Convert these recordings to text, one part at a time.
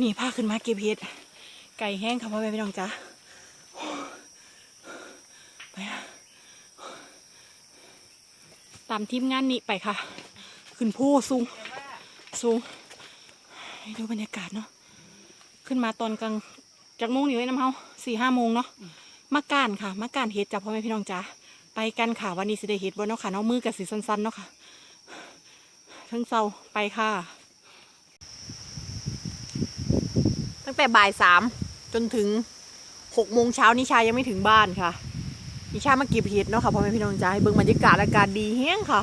นี่พาขึ้นมาเก็บเห็ดไก่แห้งค่ะพ่อแม่พี่น้องจ้าไปค่ะตามทีมงานนี้ไปค่ะ ขึ้นผู้สูงสูงให้ดูบรรยากาศเนาะขึ้นมาตอนกลางจากโมงนี่ไว้น้ำเฮาสี่ห้าโมงเนาะมากานค่ะมากานเห็ดจาพ่อแม่พี่น้องจ้าไปกันค่ะวันนี้สิได้เห็ดบนเนาะค่ะเนาะมือกับสีสั้นๆเนาะค่ะทั้งเศร้าไปค่ะ ตั้งแต่บ่ายสามจนถึงหกโมงเช้านิชายังไม่ถึงบ้านค่ะ นิชามาเก็บเห็ดเนาะค่ะพ่อแม่พี่น้องจ้าให้เบิ่งบรรยากาศอากาศดีแห้งค่ะ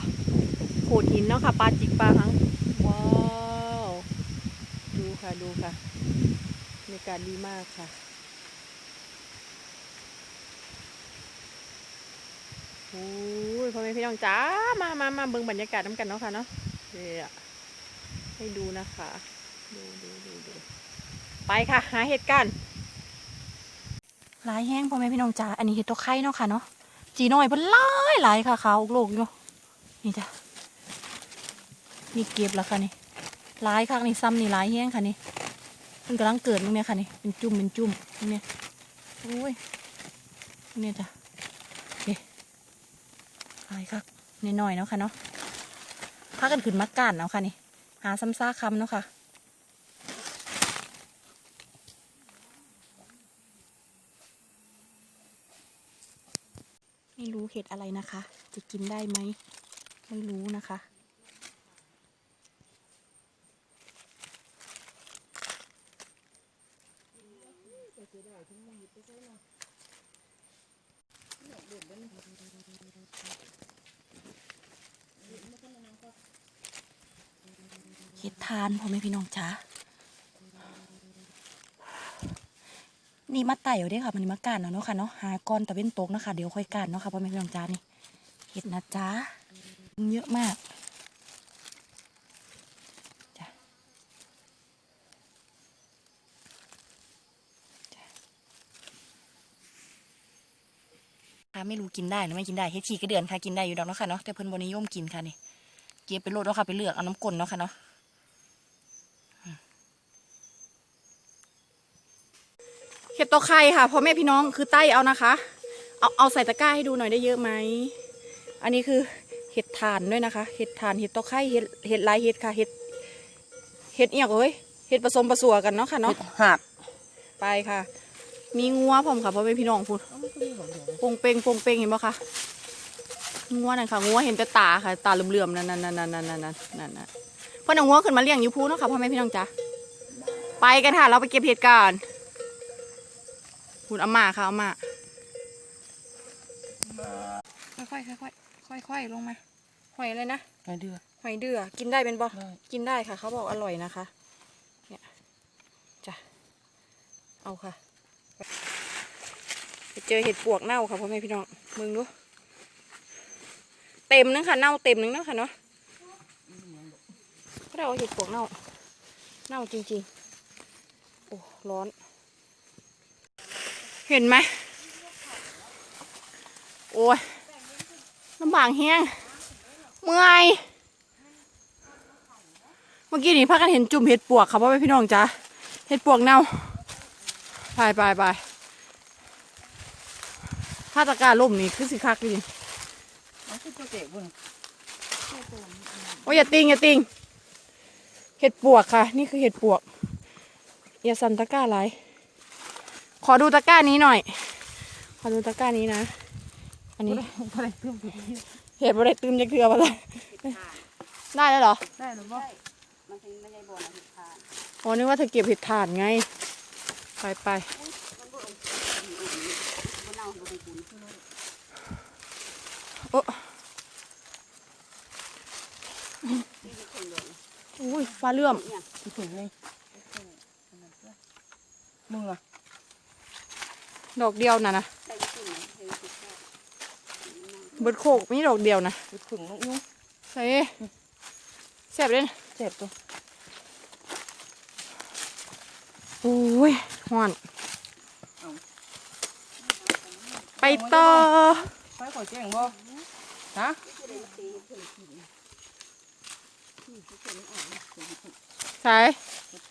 โขดหินเนาะค่ะปลาจิกปลาหังว้าวดูค่ะดูค่ะบรรยากาศดีมากค่ะโอ้ยพ่อแม่พี่น้องจ้ามามามาเบิ่งบรรยากาศน้ำกันเนาะค่ะเนาะเดี๋ยวให้ดูนะคะ ดูดูดูดู ไปค่ะ หาเห็ดกันหลายแห้งพ่อแม่พี่น้องจ้าอันนี้เห็ดตัวไข่เนาะค่ะเนาะจีน้อยเพิ่นหลายหลายค่ะขาวโลกอยู่เนาะนี่จ้ะนี่เก็บแล้วค่ะนี่หลายค่ะนี่ซ้ำนี่หลายแห้งค่ะนี่มันกำลังเกิดตรงเนี้ยค่ะนี่เป็นจุ่มเป็นจุ่มตรงเนี้ยโอ้ยตรงเนี้ยจ้ะไปครับนิดหน่อยๆเนาะค่ะเนาะพากันขึ้นมักกันเนาะค่ะนี่หาซ้ำซากคำเนาะค่ะ ไม่รู้เห็ดอะไรนะคะ จะกินได้ไหม ไม่รู้นะคะ เห็ดทานพ่อแม่พี่น้องจ้า นี่มาไต่เอาเด้ค่ะมันนี่มาการเนาะค่ะเนาะหาก้อนตะเว้นตกนะคะเดี๋ยวค่อยการเนาะค่ะพ่อแม่พี่น้องจ้านี่เห็ดนะจ้าเยอะมากจ้ะจ้ะค่ะไม่รู้กินได้หรือไม่กินได้เห็ดฉีกกระเดือนค่ะกินได้อยู่ดอกเนาะค่ะเนาะแต่เพิ่นบนิยมกินค่ะนี่เก็บไปโลดเนาะค่ะไปเลือกเอาน้ำกลนเนาะค่ะเนาะ เห็ด ตัวไข่ค่ะพ่อแม่พี่น้องคือไต้เอานะคะ เอาเอาใส่ตะกร้าให้ดูหน่อยได้เยอะไหม อันนี้คือเห็ดถ่านด้วยนะคะ เห็ดถ่านเห็ดตัวไข่เห็ดเห็ดลายเห็ดค่ะ เห็ดเห็ดเอียกเอ้ยเห็ดผสมผสมกันเนาะค่ะเนาะหักไปค่ะ มีงัวผมค่ะพ่อแม่พี่น้องพูดปงเปงปงเปงเห็นปะคะงัวนั่นค่ะงัวเห็นแต่ตาค่ะ ตาเหลื่อมๆนั่นนั่นนั่นนั่นนั่นนั่นนั่นนั่นเพื่อนเอางัวขึ้นมาเลี้ยงอยู่พูเนาะค่ะพ่อแม่พี่น้องจ้ะไปกันค่ะ เราไปเก็บเห็ดกัน คุณอาม่าค่ะอาม่าค่อยๆค่อยๆค่อยๆลงมาหอยอะไรนะไปเดือหอยเดือกินได้เป็นบ่ได้กินได้ค่ะ เขาบอกอร่อยนะคะ เนี่ยจ้ะเอาค่ะไปเจอเห็ดปวกเน่าค่ะพ่อแม่พี่น้องมึงดูเต็มนึงค่ะเน่าเต็มนึงเนาะค่ะเนาะก็ได้เอาเห็ดปวกเน่า เน่าจริงๆโอ้ร้อน เห็นไหมโอ้ยลำบากแห้งเมื่อยเมื่อกี้นี่พักกันเห็นจุ่มเห็ดปวกค่ะพ่อแม่พี่น้องจ้าเห็ดปวกเน่าไปไปไปถ้าตะกร้าล่มนี่คือสิคักเตะบุญโอ้ยอย่าติงอย่าติงเห็ดปวกค่ะ นี่คือเห็ดปวกอย่าสั่นตะกร้าไร ขอดูตะกร้านี้หน่อย ขอดูตะกร้านี้นะ อันนี้อะไรเพิ่มเห็ดบริตืมจะเกลือมาเลยได้แล้วเหรอ ได้หรือเปล่ามันเป็นไม่ใช่บ่อนะเห็ดทานอ๋อนึกว่าเธอเก็บเห็ดถ่านไง ไปไปมันบ่เน่าบ่เป็นปุ๋ยโอ้อุ้ยฟ้าเลื่อมที่ถึงไงมึงล่ะ ดอกเดียวนะนะใส่ขึ้นเลยใส่ขึ้นแค่เบิดโคกมีดอกเดียวนะที่ถึงลูกยุ้งใส่แซ่บเลยนะเจ็บตัวโอ้ยห่อน ไปต่อไฟขอแจ้งบ่ฮะใส่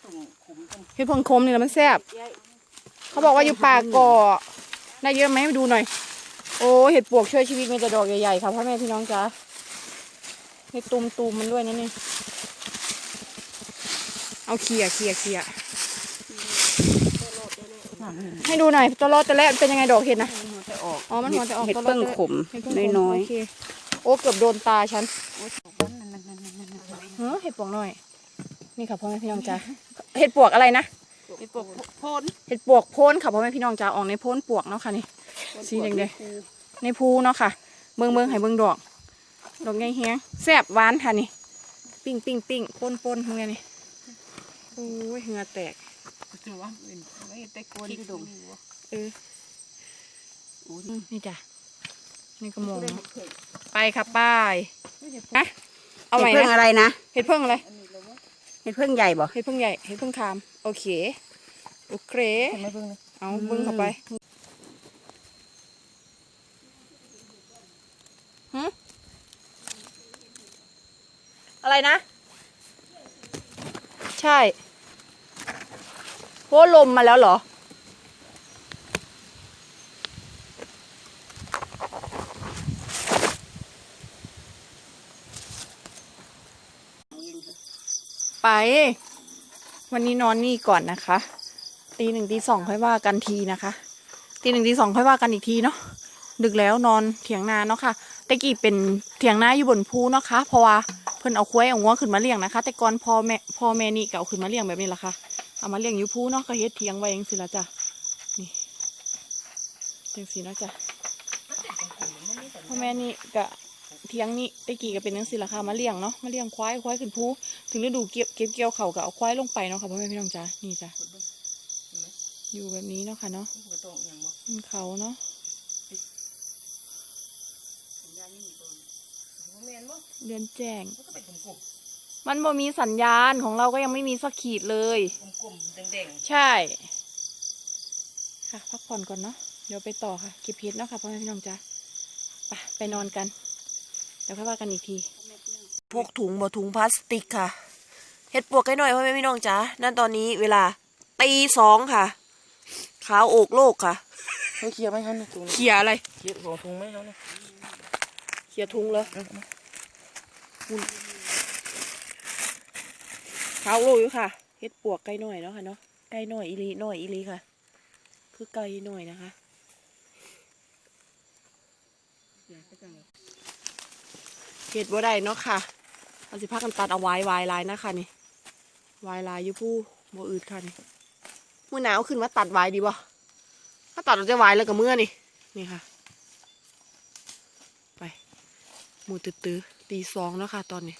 ตุ่มขุมตุ่มเห็ดเพิ่งคมนี่แหละมันแซ่บ เขาบอกว่าอยู่ป่าก่อได้เยอะไหมมาดูหน่อย โอ้เห็ดปวกช่วยชีวิตมีแต่ดอกใหญ่ๆค่ะพ่อแม่พี่น้องจ้าเห็ดตุมตูมๆมันด้วยนะนี่ เอาเขี่ยเขี่ยเขี่ยน้ำเห็นให้ดูหน่อยตัวรอดตัวแรกเป็นยังไงดอกเห็ดนะมันจะออกอ๋อมันหัวจะออกเห็ดตัวรอเปิ้งตัวแรกขมเห็ดเพิ่งน้อยโอเคโอ้เกือบโดนตาฉันโอ้ยนั่นนั่นนั่นนั่นนั่นเฮ้อเห็ดปวกหน่อย นี่ค่ะพ่อแม่พี่น้องจ้าเห็ดปวกอะไรนะ ไอ้พวกโพนเห็ดปวกโพ้นค่ะพ่อแม่พี่น้องจ้าออกในโพ้นปวกเนาะค่ะนี่สีแดงในภูเนาะค่ะเบิ่งเบิ่งให้เบิ่งดอกดอกใหญ่แฮงแซ่บหวานค่ะนี่ ปิ้งปิ้งปิ้งป่นป่นเฮือนี่โอ้ยเฮือแตกๆถือว่าเป็นไม่ได้โกนที่ดงเอออืมนี่จ้ะนี่ก็มองไปค่ะป้ายนะเอาเห็ใหดม่เพิ่งนะอะไรนะเห็ดเพิ่งอะไร เห็ดเพิ่งใหญ่บ่เห็ดเพิ่งใหญ่เห็ดเพิ่งคามโอเคโอเคทำไมเพิ่งเลยเอาเบิ่งเข้าไปหึอะไรนะ ใช่โหลมมาแล้วเหรอ ไป วันนี้นอนนี่ก่อนนะคะ ตีหนึ่งตีสองค่อยว่ากันทีนะคะ ตีหนึ่งตีสองค่อยว่ากันอีกทีเนาะ ดึกแล้วนอนเถียงนาเนาะค่ะ แต่กี้เป็นเถียงนาอยู่บนภูเนาะค่ะ เพราะว่าเพิ่นเอาควายเอางัวขึ้นมาเลี้ยงนะคะ แต่ก่อนพ่อแม่พ่อแม่นี่ก็เอาขึ้นมาเลี้ยงแบบนี้ละค่ะ เอามาเลี้ยงอยู่ภูเนาะก็เฮ็ดเถียงไว้เองสิละจ้ะ นี่จังสีนะจ้ะพ่อแม่นี่ก็ เถียงนี่แตะกี้ก็เป็นจังสีละค่ะมาเลี้ยงเนาะมาเลี้ยงควายควายขึ้นภูถึงฤดูเก็บเก็บเกี่ยวเขาก็เอาควายลงไปเนาะค่ะพ่อแม่พี่น้องจ้ะนี่จ้ะอยู่แบบนี้เนาะค่ะเนาะไม่ต้องอย่างบ่มันเขาเนาะแม่นบ่เดือนแจ้งมันก็เป็นกลมมันบ่มีสัญญาณของเราก็ยังไม่มีสักขีดเลยๆกลมๆแดงใช่ ค่ะพักผ่อนก่อนเนาะเดี๋ยวไปต่อค่ะเก็บเพชรเนาะค่ะพ่อแม่พี่น้องจ้าไปไปนอนกัน เดี๋ยวค่อยว่ากันอีกทีพวกถุงบ่ถุงพลาสติกค่ะเฮ็ดปวกให้หน่อยพ่อแม่พี่น้องจ้านั่นตอนนี้เวลาตีสองค่ะขาวโอกโลกค่ะๆเขาเคลียร์ไหมครับเนี่ยตรงนี้เขี่ยอะไรเคลียร์ของถุงไหมเขาเนี่ยเขี่ยถุงเลยขาวโลกอยู่ค่ะเฮ็ดปวกไก่หน่อยเนาะค่ะเนาะไก่หน่อยอีหลีหน่อยอีหลีค่ะ คือไก่หน่อยนะคะ เห็ดบ่ได้เนาะค่ะเราสิพากันตัดเอาไว้วายลายนะคะนี่วายลายอยู่ผู้บ่อืดค่ะนี่มื่อหนาวขึ้นมาตัดไว้ดีบ่ถ้าตัดเราจะวายแล้วกับเมื่อนี่นี่ค่ะ ไปหมูตื้อๆตีสองแล้วค่ะ ตอนนี้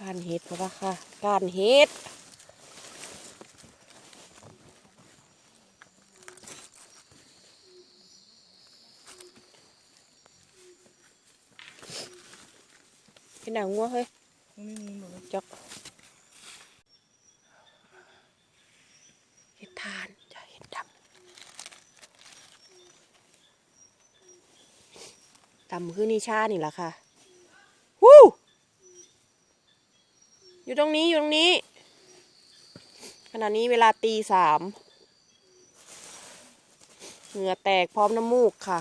การเห็ดเพราะว่าค่ะการเห็ด เป็นหนังวัวเฮ้ยไม่มีหมดเลยจักเห็ดทานจะเห็ดดำดำคือนิชานี่แหละค่ะวู้อยู่ตรงนี้อยู่ตรงนี้ ขณะนี้เวลาตีสามเหงื่อแตกพร้อมน้ำมูกค่ะ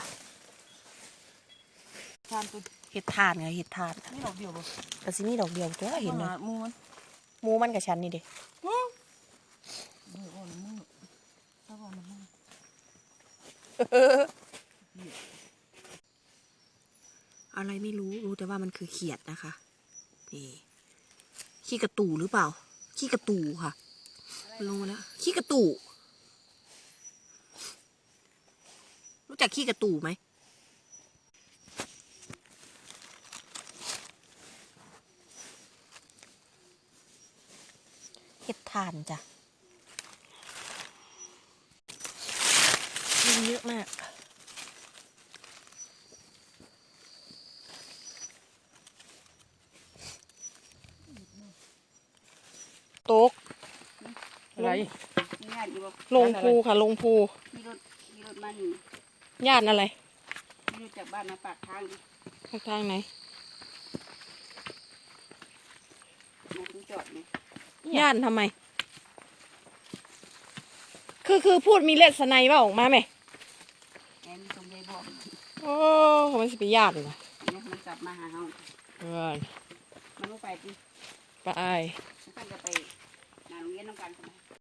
ทานตัว เห็ดทานไงเห็ดทานนี่ดอกเดียวบ่แต่สิมีดอกเดียวตัวเห็นไหมหามูมันหมูมันกับฉันนี่เด็มืออ่อนมือถ้าว่ามันมืออะไรไม่รู้รู้แต่ว่ามันคือเขียดนะคะนี่ขี้กระตูหรือเปล่า ขี้กระตูค่ะมันลงมาแล้วขี้กระตูรู้จักขี้กระตูไหมเห็ด ทานจ้ะยุงเยอะมาก โต๊กอะไรมีญาติอยู่บ่ลงภูค่ะ ลงภูมีรถมีรถมานี่ญาติอะไรมีรถจากบ้านมาปากทางดิข้างทางไหนจอดนี่ ย่านทำไม คือคือพูดมีเลือดสไนว่าออกมาไหมแอนตรงยายบอกโอ้มันสิไปย่านเหรอเนี่ยมันกลับมาหาเฮาเพื่อนมันบ่ไปติไป มันก็จะไปงานโรงเรียนน้ำกันใช่ไหม